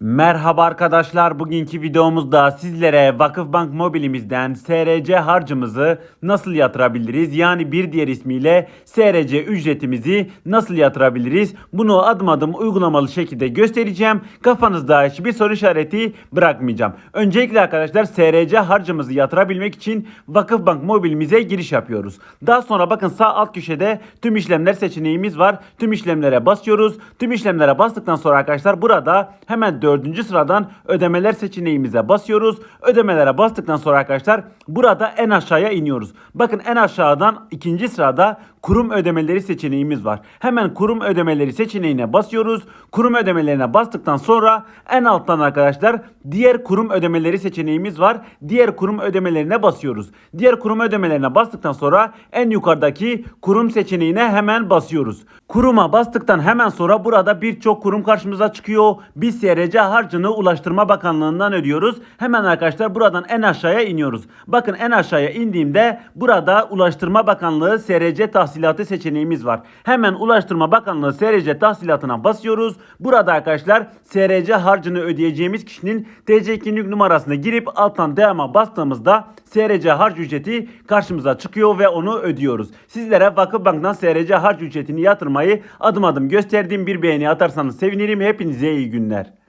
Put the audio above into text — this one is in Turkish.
Merhaba arkadaşlar. Bugünkü videomuzda sizlere Vakıfbank mobilimizden SRC harcımızı nasıl yatırabiliriz? Yani bir diğer ismiyle SRC ücretimizi nasıl yatırabiliriz? Bunu adım adım uygulamalı şekilde göstereceğim. Kafanızda hiçbir soru işareti bırakmayacağım. Öncelikle arkadaşlar SRC harcımızı yatırabilmek için Vakıfbank mobilimize giriş yapıyoruz. Daha sonra bakın sağ alt köşede tüm işlemler seçeneğimiz var. Tüm işlemlere basıyoruz. Tüm işlemlere bastıktan sonra arkadaşlar burada hemen dördüncü sıradan ödemeler seçeneğimize basıyoruz. Ödemelere bastıktan sonra arkadaşlar burada en aşağıya iniyoruz. Bakın en aşağıdan ikinci sırada kurum ödemeleri seçeneğimiz var. Hemen kurum ödemeleri seçeneğine basıyoruz. Kurum ödemelerine bastıktan sonra en alttan arkadaşlar diğer kurum ödemeleri seçeneğimiz var. Diğer kurum ödemelerine basıyoruz. Diğer kurum ödemelerine bastıktan sonra en yukarıdaki kurum seçeneğine hemen basıyoruz. Kuruma bastıktan hemen sonra burada birçok kurum karşımıza çıkıyor. Biz SRC harcını Ulaştırma Bakanlığı'ndan ödüyoruz. Hemen arkadaşlar buradan en aşağıya iniyoruz. Bakın en aşağıya indiğimde burada Ulaştırma Bakanlığı SRC tahsilatı seçeneğimiz var. Hemen Ulaştırma Bakanlığı SRC tahsilatına basıyoruz. Burada arkadaşlar SRC harcını ödeyeceğimiz kişinin TC kimlik numarasını girip alttan devama bastığımızda SRC harç ücreti karşımıza çıkıyor ve onu ödüyoruz. Sizlere Vakıfbank'tan SRC harç ücretini yatırmayı adım adım gösterdiğim bir beğeni atarsanız sevinirim. Hepinize iyi günler.